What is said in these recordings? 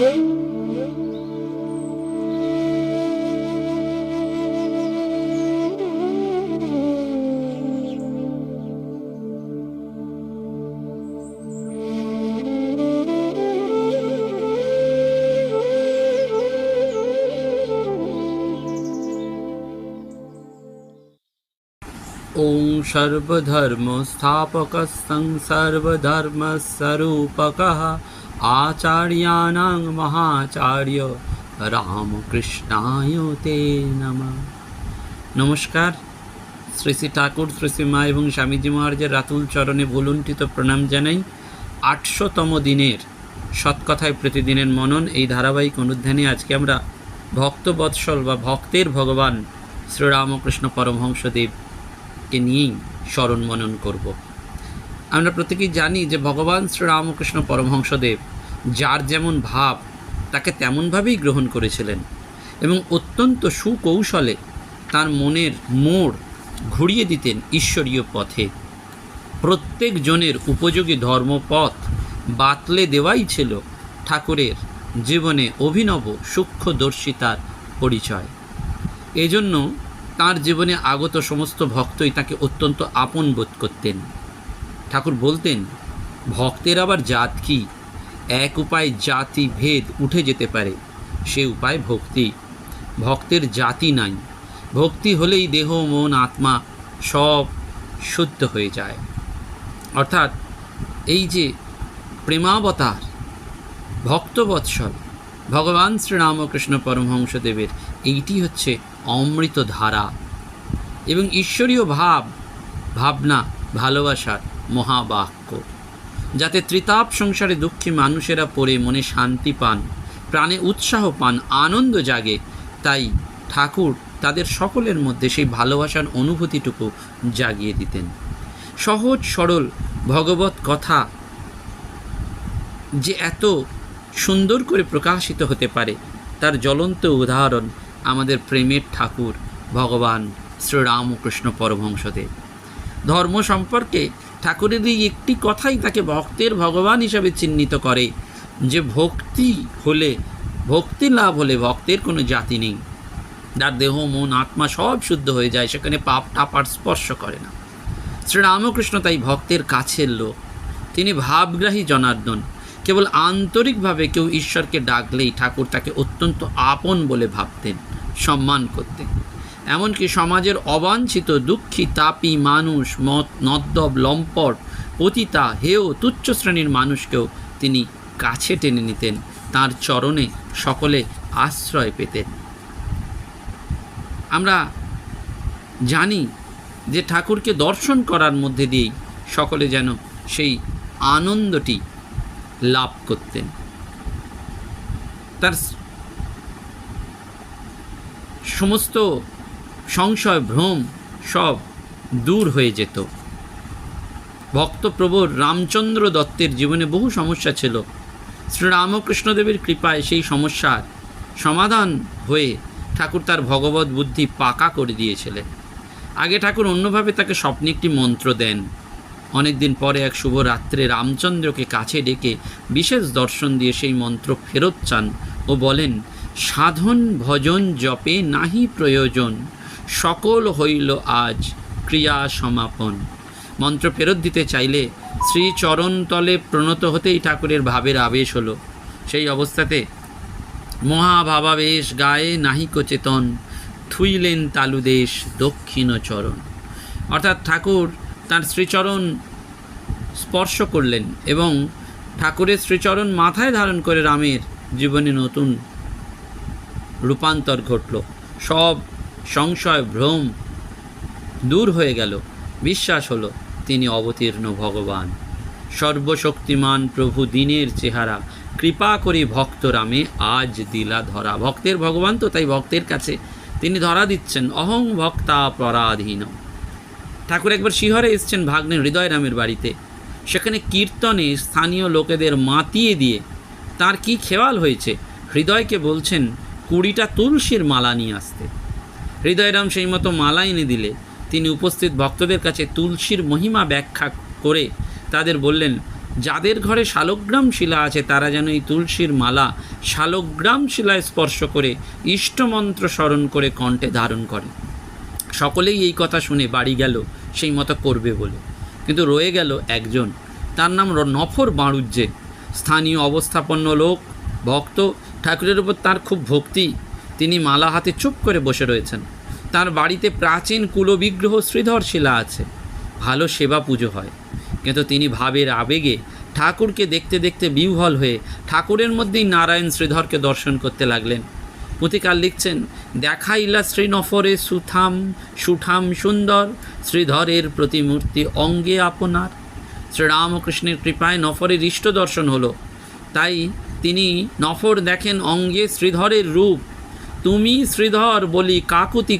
ॐ सर्वधर्मस्थापकस्तं सर्वधर्मस्वरूपकः আচার্যাণাং মহাচার্য রামকৃষ্ণায় তে নামা নমস্কার শ্রী শ্রী ঠাকুর শ্রী শ্রী মা এবং স্বামীজি মহারাজের রাতুল চরণে ভুলুণ্ঠিত প্রণাম জানাই। আটশোতম দিনের সৎকথায় প্রতিদিনের মনন এই ধারাবাহিক অনুধ্যানে আজকে আমরা ভক্তবৎসল বা ভক্তের ভগবান শ্রীরামকৃষ্ণ পরমহংসদেবকে নিয়েই স্মরণ মনন করব। আমরা প্রত্যেকেই জানি যে ভগবান শ্রীরামকৃষ্ণ পরমহংসদেব যার যেমন ভাব, তাকে তেমনভাবেই গ্রহণ করেছিলেন এবং অত্যন্ত সুকৌশলে তার মনের মোড় ঘুরিয়ে দিতেন ঈশ্বরীয় পথে। প্রত্যেক জনের উপযোগী ধর্মপথ বাতলে দেওয়াই ছিল ঠাকুরের জীবনে অভিনব সূক্ষ্মদর্শিতার পরিচয়। এজন্য তার জীবনে আগত সমস্ত ভক্তই তাকে অত্যন্ত আপন বোধ করতেন। ঠাকুর বলতেন, ভক্তের আবার জাত কি? এক উপায় জাতি ভেদ উঠে যেতে পারে, সে উপায় ভক্তি। ভক্তের জাতি নাই, ভক্তি হলেই দেহ, মন, আত্মা সব শুদ্ধ হয়ে যায়। অর্থাৎ এই যে প্রেমাবতার, ভক্তবৎসল, ভগবান শ্রীরামকৃষ্ণ পরমহংসদেবের, এইটি হচ্ছে অমৃত ধারা এবং ঈশ্বরীয় ভাব, ভাবনা, ভালোবাসার মহাবাক্য। যাতে ত্রিতাপ সংসারে দুঃখী মানুষেরা পড়ে মনে শান্তি পান, প্রাণে উৎসাহ পান, আনন্দ জাগে। তাই ঠাকুর তাদের সকলের মধ্যে সেই ভালোবাসার অনুভূতিটুকু জাগিয়ে দিতেন। সহজ, সরল ভগবত কথা যে এত সুন্দর করে প্রকাশিত হতে পারে, তার জ্বলন্ত উদাহরণ আমাদের প্রেমের ঠাকুর, ভগবান শ্রীরামকৃষ্ণ পরমহংসদেব। ধর্ম সম্পর্কে ঠাকুরের এই একটি কথাই তাকে ভক্তের ভগবান হিসাবে চিহ্নিত করে যে ভক্তি হলে, ভক্তি লাভ হলে ভক্তের কোনো জাতি নেই। যার দেহ, মন, আত্মা সব শুদ্ধ হয়ে যায়, সেখানে পাপ টাপ আর স্পর্শ করে না। শ্রীরামকৃষ্ণ তাই ভক্তের কাছের লোক। তিনি ভাবগ্রাহী জনার্দন। কেবল আন্তরিকভাবে কেউ ঈশ্বরকে ডাকলেই ঠাকুর তাকে অত্যন্ত আপন বলে ভাবতেন, সম্মান করতেন। এমনকি সমাজের অবাঞ্ছিত, দুঃখী, তাপি মানুষ, মত, নদ্দব, লম্পট, পতিতা হেয় তুচ্ছ শ্রেণির মানুষকেও তিনি কাছে টেনে নিতেন, তার চরণে সকলে আশ্রয় পেতেন। আমরা জানি যে ঠাকুরকে দর্শন করার মধ্যে দিয়েই সকলে যেন সেই আনন্দটি লাভ করতেন। তার সমস্ত সংশয়, ভ্রম সব দূর হয়ে যেত। ভক্তপ্রবর রামচন্দ্র দত্তের জীবনে বহু সমস্যা ছিল। শ্রীরামকৃষ্ণদেবের কৃপায় সেই সমস্যার সমাধান হয়ে ঠাকুর তার ভগবত বুদ্ধি পাকা করে দিয়েছিলেন। আগে ঠাকুর অন্যভাবে তাকে স্বপ্নে একটি মন্ত্র দেন। অনেকদিন পরে এক শুভ রাত্রে রামচন্দ্রকে কাছে ডেকে বিশেষ দর্শন দিয়ে সেই মন্ত্র ফেরত চান ও বলেন, সাধন ভজন জপে নাহি প্রয়োজন। সকল হইল আজ ক্রিয়া সমাপন। মন্ত্র ফেরত দিতে চাইলে শ্রীচরণ তলে প্রণত হতেই ঠাকুরের ভাবের আবেশ হলো। সেই অবস্থাতে মহাভাবাবেশ গায়ে নাহিক চেতন থুইলেন তালুদেশ দক্ষিণ চরণ। অর্থাৎ ঠাকুর তার শ্রীচরণ স্পর্শ করলেন এবং ঠাকুরের শ্রীচরণ মাথায় ধারণ করে রামের জীবনে নতুন রূপান্তর ঘটল। সব সংশয়, ভ্রম দূর হয়ে গেল। বিশ্বাস হলো, তিনি অবতীর্ণ ভগবান। সর্বশক্তিমান প্রভু দিনের চেহারা। কৃপা করি ভক্ত রামে, আজ দিলা ধরা। ভক্তের ভগবান তো, তাই ভক্তের কাছে তিনি ধরা দিচ্ছেন। অহং ভক্তা পরাধীন। ঠাকুর একবার শিহরে এসছেন ভাগ্নে হৃদয়রামের বাড়িতে। সেখানে কীর্তনে স্থানীয় লোকেদের মাতিয়ে দিয়ে তার কি খেয়াল হয়েছে? হৃদয়কে বলছেন, কুড়িটা তুলসীর মালা নিয়ে আসতে। হৃদয়রাম সেই মতো মালা এনে দিলে। তিনি উপস্থিত ভক্তদের কাছে তুলসীর মহিমা ব্যাখ্যা করে তাদের বললেন, যাদের ঘরে শালগ্রাম শিলা আছে, তারা যেন এই তুলসীর মালা শালগ্রাম শিলায় স্পর্শ করে ইষ্টমন্ত্র স্মরণ করে কণ্ঠে ধারণ করে। সকলেই এই কথা শুনে বাড়ি গেল, সেই মতো করবে বলে। কিন্তু রয়ে গেল একজন, তার নাম নফর বাঁড়ুজ্জে স্থানীয় অবস্থাপন্ন লোক, ভক্ত, ঠাকুরের উপর তার খুব ভক্তি। তিনি মালা হাতে চুপ করে বসে রয়েছেন। তার বাড়িতে প্রাচীন কুলবিগ্রহ শ্রীধর শিলা আছে। ভালো সেবা পুজো হয়। কিন্তু তিনি ভাবের আবেগে ঠাকুরকে দেখতে দেখতে বিহ্বল হয়ে ঠাকুরের মধ্যেই নারায়ণ শ্রীধরকে দর্শন করতে লাগলেন। পুঁতিকার লিখছেন, দেখাইলা শ্রীনফরে সুথাম, সুঠাম সুন্দর, শ্রীধরের প্রতিমূর্তি অঙ্গে আপনার। শ্রীরামকৃষ্ণের কৃপায় নফরের ইষ্ট দর্শন হলো। তাই তিনি নফর দেখেন অঙ্গে শ্রীধরের রূপ। তুমি শ্রীধর বলি কাকুতি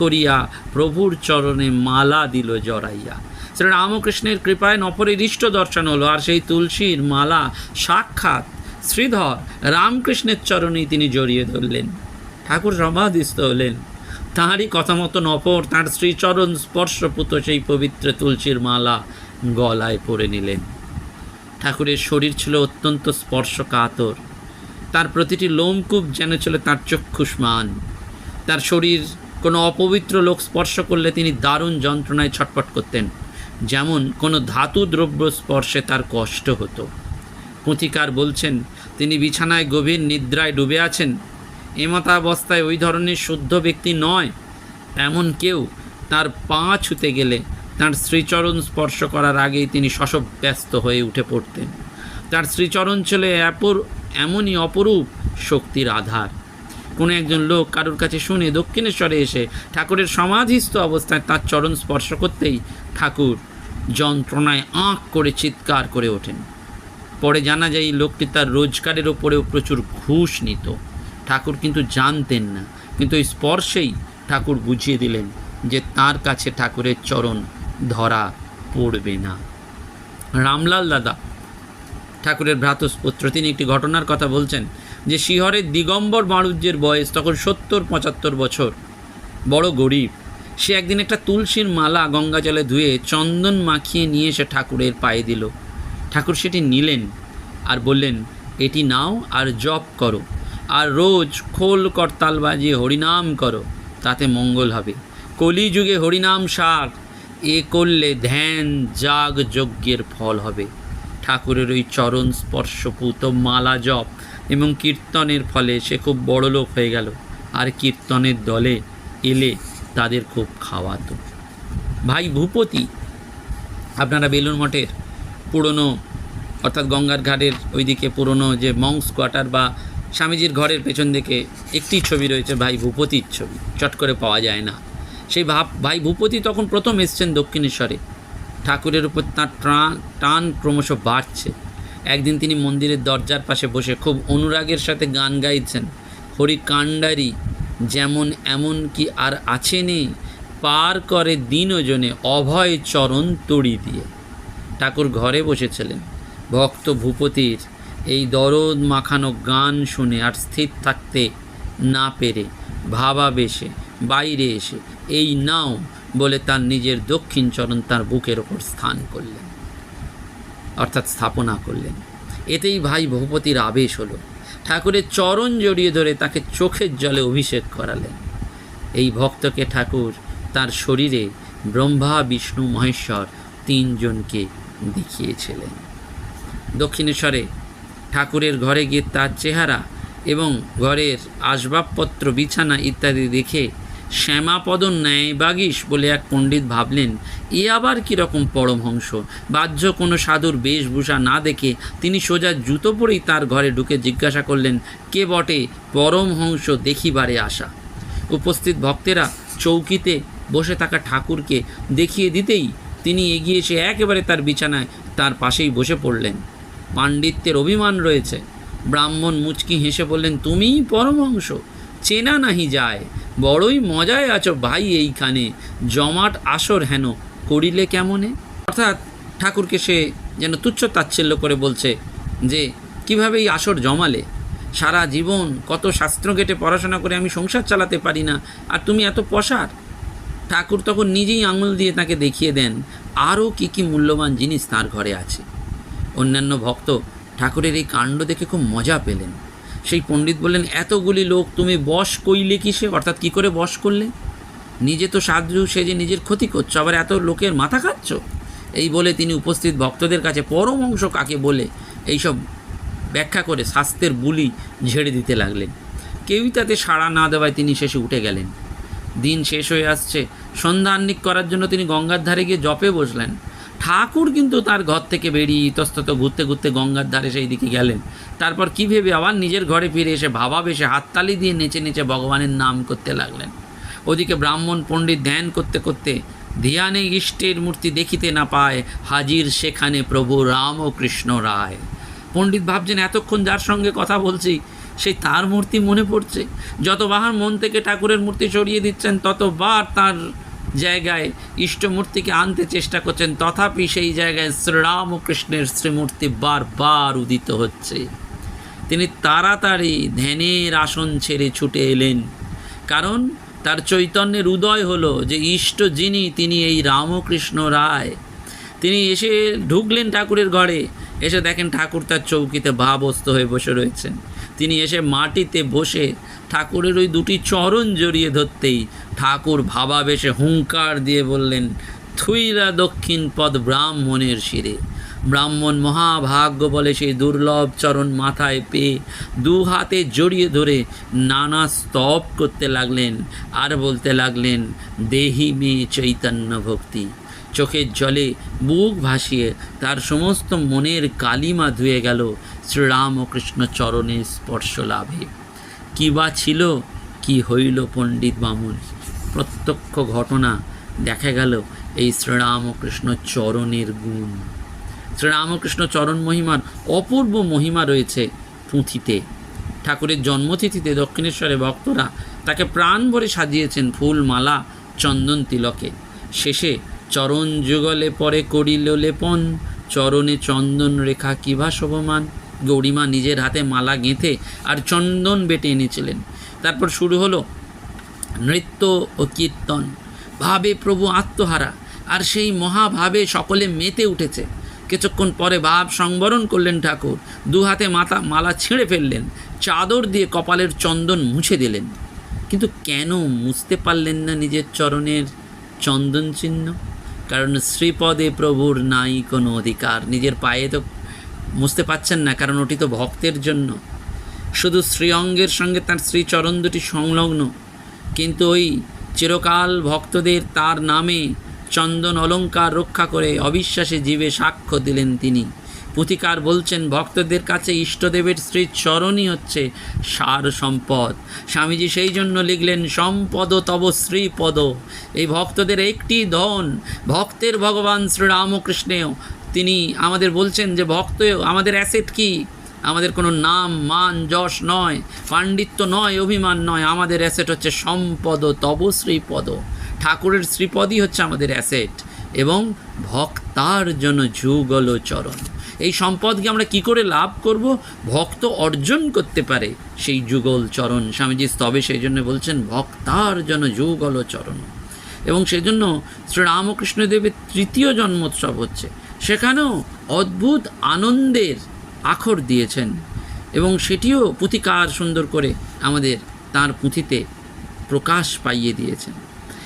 করিয়া প্রভুর চরণে মালা দিল জড়াইয়া। শ্রী রামকৃষ্ণের কৃপায় নফরের ইষ্ট দর্শন হলো, আর সেই তুলসীর মালা সাক্ষাৎ শ্রীধর রামকৃষ্ণের চরণেই তিনি জড়িয়ে ধরলেন। ঠাকুর সমাধিস্থ হলেন। তাঁরই কথা মতো নফর তাঁর শ্রীচরণ স্পর্শপুত সেই পবিত্র তুলসীর মালা গলায় পরে নিলেন। ঠাকুরের শরীর ছিল অত্যন্ত স্পর্শ কাতর তার প্রতিটি লোমকূপ যেন ছিল তার চক্ষুষ্মান। তার শরীর কোনো অপবিত্র লোক স্পর্শ করলে তিনি দারুণ যন্ত্রণায় ছটপট করতেন। যেমন কোনো ধাতু দ্রব্য স্পর্শে তার কষ্ট হতো। পুঁথিকার বলছেন, তিনি বিছানায় গভীর নিদ্রায় ডুবে আছেন। এমতাবস্থায় ওই ধরনের শুদ্ধ ব্যক্তি নয়। এমন কেউ তার পা ছুতে গেলে তার শ্রীচরণ স্পর্শ করার আগেই তিনি শশব ব্যস্ত হয়ে উঠে পড়তেন। তার শ্রীচরণ ছিল অপর এমনই অপরূপ শক্তির আধার। কোনো একজন লোক কারোর কাছে শুনে দক্ষিণেশ্বরে এসে ঠাকুরের সমাধিস্থ অবস্থায় তার চরণ স্পর্শ করতেই ঠাকুর যন্ত্রণায় আঁক করে চিৎকার করে ওঠেন। পরে জানা যায় এই লোকটি তার রোজগারের ওপরেও প্রচুর ঘুষ নিত। ঠাকুর কিন্তু জানতেন না, কিন্তু এই স্পর্শেই ঠাকুর বুঝিয়ে দিলেন যে তার কাছে ঠাকুরের চরণ ধরা পড়বে না। রামলাল দাদা ঠাকুরের ভ্রাতস্পুত্র তিনি একটি ঘটনার কথা বলছেন যে শিহরের দিগম্বর বাণুজ্যের বয়স তখন সত্তর পঁচাত্তর বছর। বড় গরিব। সে একদিন একটা তুলসীর মালা গঙ্গা জলে ধুয়ে চন্দন মাখিয়ে নিয়ে এসে ঠাকুরের পায়ে দিল। ঠাকুর সেটি নিলেন আর বললেন, এটি নাও আর জপ করো আর রোজ খোল করতাল বাজিয়ে হরিনাম করো, তাতে মঙ্গল হবে। কলিযুগে হরিনাম সার, এ করলে ধ্যান জাগ যজ্ঞের ফল হবে। ঠাকুরের ওই চরণ স্পর্শপুত মালা জপ এবং কীর্তনের ফলে সে খুব বড় লোক হয়ে গেল। আর কীর্তনের দলে এলে তাদের খুব খাওয়াতো। ভাই ভূপতি, আপনারা বেলুন মঠের পুরনো, অর্থাৎ গঙ্গার ঘাটের ওইদিকে পুরনো যে মংস কোয়ার্টার বা স্বামীজির ঘরের পেছন দিকে একটি ছবি রয়েছে, ভাই ভূপতির ছবি। চট করে পাওয়া যায় না। সেই ভাব, ভাই ভূপতি তখন প্রথম এসছেন দক্ষিণেশ্বরে। ঠাকুরের উপর তাঁর টান টান ক্রমশ বাড়ছে। একদিন তিনি মন্দিরের দরজার পাশে বসে খুব অনুরাগের সাথে গান গাইছেন। হরি কাণ্ডারি যেমন এমন কি আর আছে নেই? পার করে দিন ওজনে অভয় চরণ তড়ি দিয়ে। ঠাকুর ঘরে বসেছিলেন। ভক্ত ভূপতির এই দরদ মাখানো গান শুনে আর স্থির থাকতে না পেরে ভাবাবেশে বাইরে এসে, এই নাও বলে তার নিজের দক্ষিণ চরণ তার বুকের ওপর স্থান করলেন, অর্থাৎ স্থাপনা করলেন। এতেই ভাই ভূপতির আবেশ হলো। ঠাকুরের চরণ জড়িয়ে ধরে তাকে চোখের জলে অভিষেক করালেন। এই ভক্তকে ঠাকুর তার শরীরে ব্রহ্মা, বিষ্ণু, মহেশ্বর তিনজনকে দেখিয়েছিলেন। দক্ষিণেশ্বরে ঠাকুরের ঘরে গিয়ে তার চেহারা এবং ঘরের আসবাবপত্র, বিছানা ইত্যাদি দেখে শ্যামাপদ ন্যায় বাগিস বলে এক পণ্ডিত ভাবলেন, এ আবার কীরকম পরমহংস বাহ্য কোনো সাধুর বেশভূষা না দেখে তিনি সোজা জুতো পরেই তার ঘরে ঢুকে জিজ্ঞাসা করলেন, কে বটে পরমহংস দেখিবারে আসা? উপস্থিত ভক্তেরা চৌকিতে বসে থাকা ঠাকুরকে দেখিয়ে দিতেই তিনি এগিয়ে এসে একেবারে তার বিছানায় তার পাশেই বসে পড়লেন। পাণ্ডিত্যের অভিমান রয়েছে। ব্রাহ্মণ মুচকি হেসে বললেন, তুমিই পরমহংস চেনা নাহি যায়। বড়ই মজায় আছো ভাই এইখানে। জমাট আসর হেন, করিলে কেমনে? অর্থাৎ ঠাকুরকে সে যেন তুচ্ছ তাচ্ছিল্য করে বলছে যে, কীভাবে এই আসর জমালে? সারা জীবন কত শাস্ত্র গেটে পড়াশোনা করে আমি সংসার চালাতে পারি না, আর তুমি এত পশার ঠাকুর তখন নিজেই আঙুল দিয়ে তাকে দেখিয়ে দেন আরও কী কী মূল্যবান জিনিস তার ঘরে আছে। অন্যান্য ভক্ত ঠাকুরের এই কাণ্ড দেখে খুব মজা পেলেন। সেই পণ্ডিত বললেন, এতগুলি লোক তুমি বশ কইলে কিসে? অর্থাৎ কি করে বশ করলে? নিজে তো সাধু, সে যে নিজের ক্ষতি করছ, আবার এত লোকের মাথা খাচ্ছ? এই বলে তিনি উপস্থিত ভক্তদের কাছে পরম অংশ কাকে বলে, এইসব ব্যাখ্যা করে স্বাস্থ্যের বুলি ঝেড়ে দিতে লাগলেন। কেউই তাতে সাড়া না দেওয়ায় তিনি শেষে উঠে গেলেন। দিন শেষ হয়ে আসছে। সন্ধ্যান্নিক করার জন্য তিনি গঙ্গার ধারে গিয়ে জপে বসলেন। ঠাকুর কিন্তু তার ঘর থেকে বেরিয়ে ইতস্তত ঘুরতে ঘুরতে গঙ্গার ধারে সেই দিকে গেলেন। তারপর কী ভেবে আবার নিজের ঘরে ফিরে এসে ভাবা বেশে হাততালি দিয়ে নেচে নেচে ভগবানের নাম করতে লাগলেন। ওদিকে ব্রাহ্মণ পণ্ডিত ধ্যান করতে করতে ধ্যানে ইষ্টের মূর্তি দেখিতে না পায়, হাজির সেখানে প্রভু রাম ও কৃষ্ণ রায়। পণ্ডিত ভাবছেন, এতক্ষণ যার সঙ্গে কথা বলছি সেই তার মূর্তি মনে পড়ছে। যতবার মন থেকে ঠাকুরের মূর্তি সরিয়ে দিচ্ছেন, ততবার তার জায়গায় ইষ্টমূর্তিকে আনতে চেষ্টা করছেন, তথাপি সেই জায়গায় শ্রীরামকৃষ্ণের শ্রীমূর্তি বারবার উদিত হচ্ছে। তিনি তাড়াতাড়ি ধ্যানের আসন ছেড়ে ছুটে এলেন। কারণ তার চৈতন্যের উদয় হলো যে ইষ্ট যিনি, তিনি এই রামকৃষ্ণ রায়। তিনি এসে ঢুকলেন ঠাকুরের ঘরে। এসে দেখেন ঠাকুর তার চৌকিতে ভাবস্ত হয়ে বসে রয়েছেন। তিনি এসে মাটিতে বসে ঠাকুরের ওই দুটি চরণ জড়িয়ে ধরতেই ঠাকুর ভাবাবেশে হুঙ্কার দিয়ে বললেন থুইরা দক্ষিণ পদ ব্রাহ্মণের শিরে। ব্রাহ্মণ মহাভাগ্য বলে সেই দুর্লভ চরণ মাথায় পেয়ে দু হাতে জড়িয়ে ধরে নানা স্তব করতে লাগলেন আর বলতে লাগলেন, দেহি মে চৈতন্য ভক্তি। চোখের জলে বুক ভাসিয়ে তার সমস্ত মনের কালিমা ধুয়ে গেল। শ্রীরামকৃষ্ণ চরণের স্পর্শ লাভে। কী বা ছিল? কি হইল পণ্ডিত বামুন? প্রত্যক্ষ ঘটনা দেখা গেল এই শ্রীরামকৃষ্ণ চরণের গুণ। শ্রীরামকৃষ্ণ চরণ মহিমার অপূর্ব মহিমা রয়েছে পুঁথিতে। ঠাকুরের জন্মতিথিতে দক্ষিণেশ্বরে ভক্তরা তাকে প্রাণ ভরে সাজিয়েছেন ফুল, মালা, চন্দন, তিলকে। শেষে চরণ যুগলে পরে করিল লেপন, চরণে চন্দন রেখা কিভা শোভমান? গৌরীমা নিজের হাতে মালা গেঁথে আর চন্দন বেটে এনেছিলেন। তারপর শুরু হলো নৃত্য ও কীর্তন। ভাবে প্রভু আত্মহারা, আর সেই মহাভাবে সকলে মেতে উঠেছে। কিছুক্ষণ পরে ভাব সংবরণ করলেন ঠাকুর। দু হাতে মাথা, মালা ছিঁড়ে ফেললেন। চাদর দিয়ে কপালের চন্দন মুছে দিলেন। কিন্তু কেন মুছতে পারলেন না নিজের চরণের চন্দন চিহ্ন? কারণ শ্রীপদে প্রভুর নাই কোনো অধিকার। নিজের পায়ে তো মুছতে পাচ্ছেন না, কারণ ওটি তো ভক্তের জন্য। শুধু শ্রীঅঙ্গের সঙ্গে তার শ্রীচরণ দুটি সংলগ্ন, কিন্তু ওই চিরকাল ভক্তদের তার নামে চন্দন অলঙ্কার রক্ষা করে অবিশ্বাসে জীবে সাক্ষ্য দিলেন তিনি। পুথিকার বলছেন, ভক্তদের কাছে ইষ্টদেবের শ্রীচরণই হচ্ছে সার সম্পদ। স্বামীজি সেই জন্য লিখলেন, সম্পদ তব শ্রীপদ। এই ভক্তদের একটি ধন, ভক্তের ভগবান শ্রীরামকৃষ্ণেও তিনি আমাদের বলছেন যে, ভক্ত, আমাদের অ্যাসেট কি? আমাদের কোনো নাম, মান, যশ নয়, পাণ্ডিত্য নয়, অভিমান নয়। আমাদের অ্যাসেট হচ্ছে সম্পদ, তব শ্রীপদ। ঠাকুরের শ্রীপদই হচ্ছে আমাদের অ্যাসেট এবং ভক্তার জন্য যুগল চরণ। এই সম্পদকে আমরা কি করে লাভ করব? ভক্ত অর্জন করতে পারে সেই যুগল চরণ। স্বামীজি স্তবে সেই জন্য বলছেন, ভক্তার জন্য যুগল চরণ। এবং সেজন্য শ্রীরামকৃষ্ণ দেবের তৃতীয় জন্মোৎসব হচ্ছে। সেখানেও অদ্ভুত আনন্দের আখর দিয়েছেন এবং সেটিও পুঁথিকার সুন্দর করে আমাদের তার পুঁথিতে প্রকাশ পাইয়ে দিয়েছেন।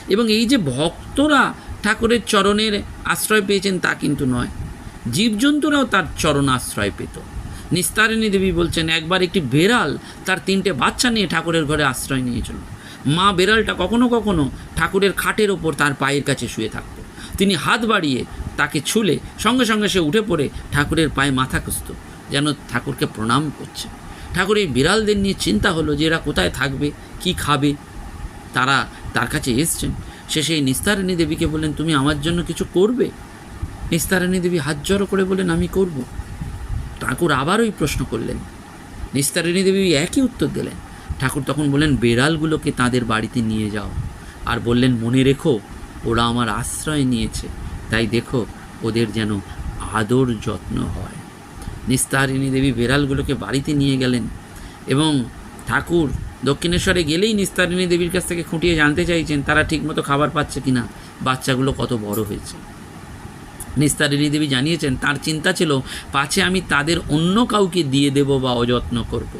এবং এই যে ভক্তরা ঠাকুরের চরণের আশ্রয় পেয়েছেন তা কিন্তু নয়। জীবজন্তুরাও তার চরণ আশ্রয় পেত। নিস্তারিণী দেবী বলছেন, একবার একটি বেড়াল তার তিনটে বাচ্চা নিয়ে ঠাকুরের ঘরে আশ্রয় নিয়েছিল। মা বেড়ালটা কখনো কখনো ঠাকুরের খাটের ওপর তার পায়ের কাছে শুয়ে থাকত। তিনি হাত বাড়িয়ে তাকে ছুলে সঙ্গে সঙ্গে সে উঠে পড়ে ঠাকুরের পায়ে মাথা কুসত যেন ঠাকুরকে প্রণাম করছে। ঠাকুর এই বিড়ালদের নিয়ে চিন্তা হলো যে এরা কোথায় থাকবে, কি খাবে। তারা তার কাছে এসছেন। সে সেই নিস্তারিণী দেবীকে বললেন, তুমি আমার জন্য কিছু করবে? নিস্তারিণী দেবী হাত জড়ো করে বললেন, আমি করব। ঠাকুর আবার ওই প্রশ্ন করলেন। নিস্তারিণী দেবী একই উত্তর দিলেন। ঠাকুর তখন বললেন, বেড়ালগুলোকে তাদের বাড়িতে নিয়ে যাও। আর বললেন, মনে রেখো ওরা আমার আশ্রয় নিয়েছে। তাই দেখো, ওদের যেন আদর যত্ন হয়। নিস্তারিণী দেবী বেড়ালগুলোকে বাড়িতে নিয়ে গেলেন এবং ঠাকুর দক্ষিণেশ্বরে গেলেই নিস্তারিণী দেবীর কাছ থেকে খুঁটিয়ে জানতে চাইছেন, তারা ঠিকমতো খাবার পাচ্ছে কিনা, বাচ্চাগুলো কত বড় হয়েছে। নিস্তারিণী দেবী জানিয়েছেন, তার চিন্তা ছিল, পাছে আমি তাদের অন্য কাউকে দিয়ে দেব বা অযত্ন করব।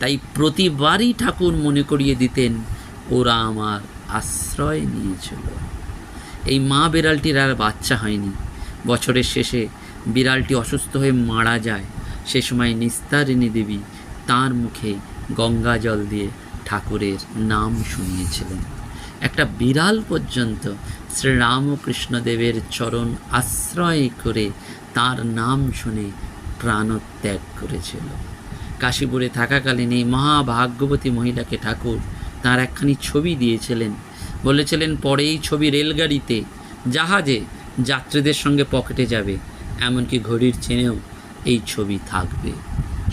তাই প্রতিবারই ঠাকুর মনে করিয়ে দিতেন, ওরা আমার আশ্রয় নিয়েছিল। এই মা বিড়ালটির আর বাচ্চা হয়নি। বছরের শেষে বিড়ালটি অসুস্থ হয়ে মারা যায়। সে সময় নিস্তারিণী দেবী তার মুখে গঙ্গা জল দিয়ে ঠাকুরের নাম শুনিয়েছিলেন। একটা বিড়াল পর্যন্ত শ্রীরামকৃষ্ণদেবের চরণ আশ্রয় করে তার নাম শুনে প্রাণত্যাগ করেছিল। কাশীপুরে থাকাকালীন এই মহাভাগ্যবতী মহিলাকে ঠাকুর তার একখানি ছবি দিয়েছিলেন। বলেছিলেন পরে এই ছবি রেলগাড়িতে, জাহাজে যাত্রীদের সঙ্গে পকেটে যাবে, এমনকি ঘড়ির চেনেও এই ছবি থাকবে।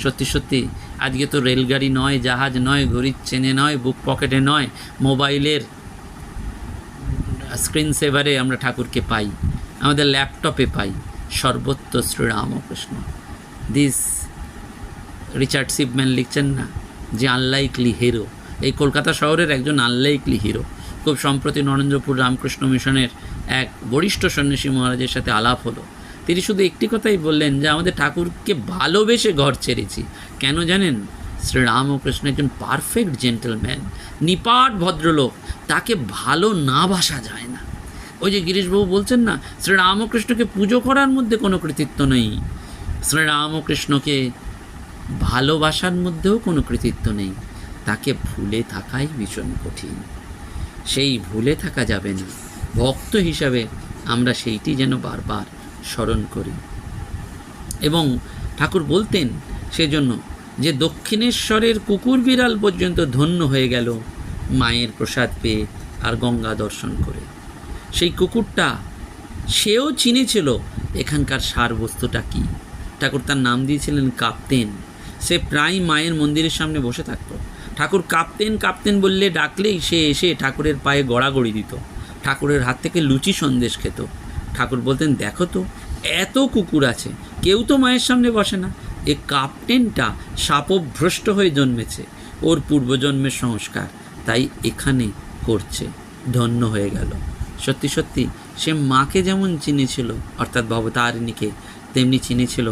সত্যি সত্যি, আজকে তো রেলগাড়ি নয়, জাহাজ নয়, ঘড়ির চেনে নয়, বুক পকেটে নয়, মোবাইলের স্ক্রিন সেভারে আমরা ঠাকুরকে পাই, আমাদের ল্যাপটপে পাই সর্বত্র শ্রীরামকৃষ্ণ দিস রিচার্ড শিবম্যান লিখছেন না, যে আনলাইকলি হিরো এই কলকাতা শহরের একজন আনলাইকলি হিরো খুব সম্প্রতি নরেন্দ্রপুর রামকৃষ্ণ মিশনের এক বরিষ্ঠ সন্ন্যাসী মহারাজের সাথে আলাপ হলো। তিনি শুধু একটি কথাই বললেন যে, আমাদের ঠাকুরকে ভালোবেসে ঘর ছেড়েছি। কেন জানেন? শ্রীরামকৃষ্ণ একজন পারফেক্ট জেন্টেলম্যান নিপাট ভদ্রলোক। তাকে ভালো না বাসা যায় না। ওই যে গিরিশবাবু বলছেন না, শ্রীরামকৃষ্ণকে পুজো করার মধ্যে কোনো কৃতিত্ব নেই। শ্রীরামকৃষ্ণকে ভালোবাসার মধ্যেও কোনো কৃতিত্ব নেই। তাকে ভুলে থাকাই ভীষণ কঠিন। সেই ভুলে থাকা যাবে না। ভক্ত হিসাবে আমরা সেইটি যেন বারবার স্মরণ করি। এবং ঠাকুর বলতেন সেজন্য যে দক্ষিণেশ্বরের কুকুর বিড়াল পর্যন্ত ধন্য হয়ে গেল মায়ের প্রসাদ পেয়ে আর গঙ্গা দর্শন করে। সেই কুকুরটা সেও চিনেছিল এখানকার সার বস্তুটা কী। ঠাকুর তার নাম দিয়েছিলেন কাপ্তেন। সে প্রায় মায়ের মন্দিরের সামনে বসে থাকতো। ঠাকুর কাঁপতেন কাঁপতেন বললে ডাকলেই সে এসে ঠাকুরের পায়ে গড়াগড়ি দিত। ঠাকুরের হাত থেকে লুচি সন্দেশ খেত। ঠাকুর বলতেন, দেখো তো, এত কুকুর আছে, কেউ তো মায়ের সামনে বসে না। এ কাপ্টেনটা সাপভ্রষ্ট হয়ে জন্মেছে, ওর পূর্বজন্মের সংস্কার, তাই এখানে করছে, ধন্য হয়ে গেল। সত্যি সত্যি, সে মাকে যেমন চিনেছিল, অর্থাৎ ভবতারিণীকে, তেমনি চিনেছিল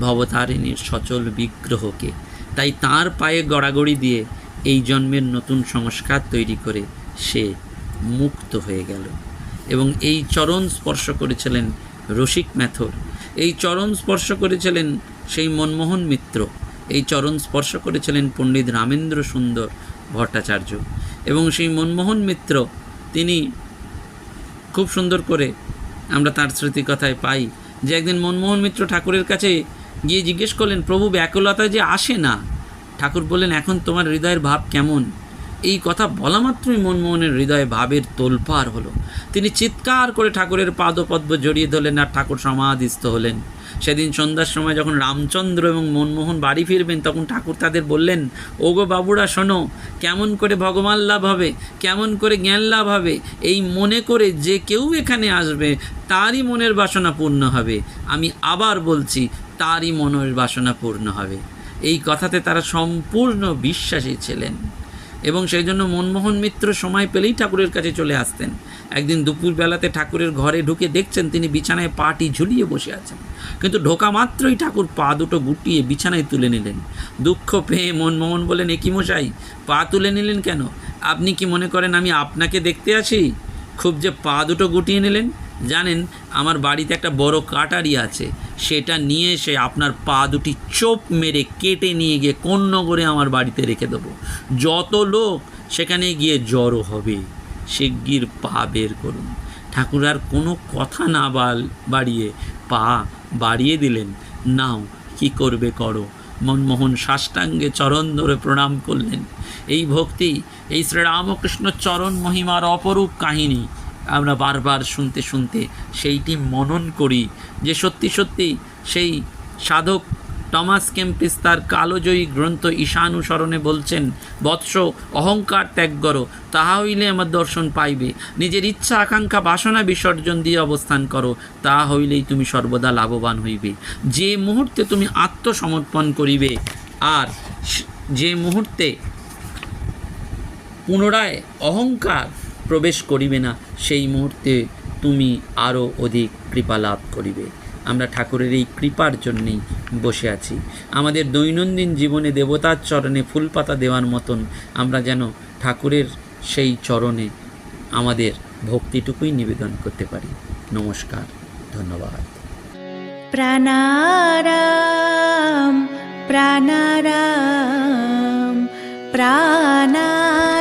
ভবতারিণীর সচল বিগ্রহকে। তাই তার পায়ে গড়াগড়ি দিয়ে এই জন্মের নতুন সংস্কার তৈরি করে সে মুক্ত হয়ে গেল। এবং এই চরণ স্পর্শ করেছিলেন রসিক ম্যাথর। এই চরণ স্পর্শ করেছিলেন সেই মনমোহন মিত্র। এই চরণ স্পর্শ করেছিলেন পণ্ডিত রামেন্দ্র সুন্দর ভট্টাচার্য। এবং সেই মনমোহন মিত্র, তিনি খুব সুন্দর করে আমরা তার স্মৃতিকথায় পাই যে একদিন মনমোহন মিত্র ঠাকুরের কাছে গিয়ে জিজ্ঞেস করলেন, প্রভু, ব্যাকুলতা যে আসে না? ঠাকুর বললেন, এখন তোমার হৃদয়ের ভাব কেমন? এই কথা বলা মাত্রই মনমোহনের হৃদয়ে ভাবের তোলপাড় হলো। তিনি চিৎকার করে ঠাকুরের পাদপদ্ম জড়িয়ে ধরলেন আর ঠাকুর সমাধিস্থ হলেন। সেদিন সন্ধ্যার সময় যখন রামচন্দ্র এবং মনমোহন বাড়ি ফিরবেন, তখন ঠাকুর তাদের বললেন, ওগো বাবুরা, শোনো, কেমন করে ভগবান লাভ হবে, কেমন করে জ্ঞান লাভ হবে, এই মনে করে যে কেউ এখানে আসবে, তারই মনের বাসনা পূর্ণ হবে। আমি আবার বলছি, তারই মনের বাসনা পূর্ণ হবে। এই কথাতে তারা সম্পূর্ণ বিশ্বাসী ছিলেন এবং সেই জন্য মনমোহন মিত্র সময় পেলেই ঠাকুরের কাছে চলে আসতেন। একদিন দুপুরবেলাতে ঠাকুরের ঘরে ঢুকে দেখছেন তিনি বিছানায় পাটি ঝুলিয়ে বসে আছেন। কিন্তু ঢোকা মাত্রই ঠাকুর পা দুটো গুটিয়ে বিছানায় তুলে নিলেন। দুঃখ পেয়ে মনমোহন বলেন একই মশাই, পা তুলে নিলেন কেন? আপনি কি মনে করেন আমি আপনাকে দেখতে আসি? খুব যে পা দুটো গুটিয়ে নিলেন। জানেন, আমার বাড়িতে একটা বড় কাটারি আছে। সেটা নিয়ে এসে আপনার পা দুটি চোপ মেরে কেটে নিয়ে গিয়ে কোন নগরে আমার বাড়িতে রেখে দেবো? যত লোক সেখানে গিয়ে জড়ো হবে, শিগগির পা বের করুন। ঠাকুর আর কোনো কথা না বাড়িয়ে পা বাড়িয়ে দিলেন। নাও, কি করবে করো? মনমোহন সাষ্টাঙ্গে চরণ ধরে প্রণাম করলেন। এই ভক্তি, এই শ্রীরামকৃষ্ণ চরণ মহিমার অপরূপ কাহিনী আমরা বারবার শুনতে শুনতে সেইটি মনন করি যে সত্যি সত্যি সেই সাধক টমাস কেম্পিস তার কালোজয়ী গ্রন্থ ঈশানুসরণে বলছেন, বৎস, অহংকার ত্যাগ করো, তাহা হইলে আমার দর্শন পাইবে। নিজের ইচ্ছা, আকাঙ্ক্ষা, বাসনা বিসর্জন দিয়ে অবস্থান করো তাহা হইলেই তুমি সর্বদা লাভবান হইবে। যে মুহূর্তে তুমি আত্মসমর্পণ করিবে, আর যে মুহূর্তে পুনরায় অহংকার প্রবেশ করিবে না সেই মুহূর্তে তুমি আরও অধিক কৃপা লাভ করিবে। আমরা ঠাকুরের এই কৃপার জন্যেই বসে আছি। আমাদের দৈনন্দিন জীবনে দেবতার চরণে ফুল পাতা দেওয়ার মতন আমরা যেন ঠাকুরের সেই চরণে আমাদের ভক্তিটুকুই নিবেদন করতে পারি। নমস্কার, ধন্যবাদ। প্রাণারাম প্রাণারাম প্রাণারাম।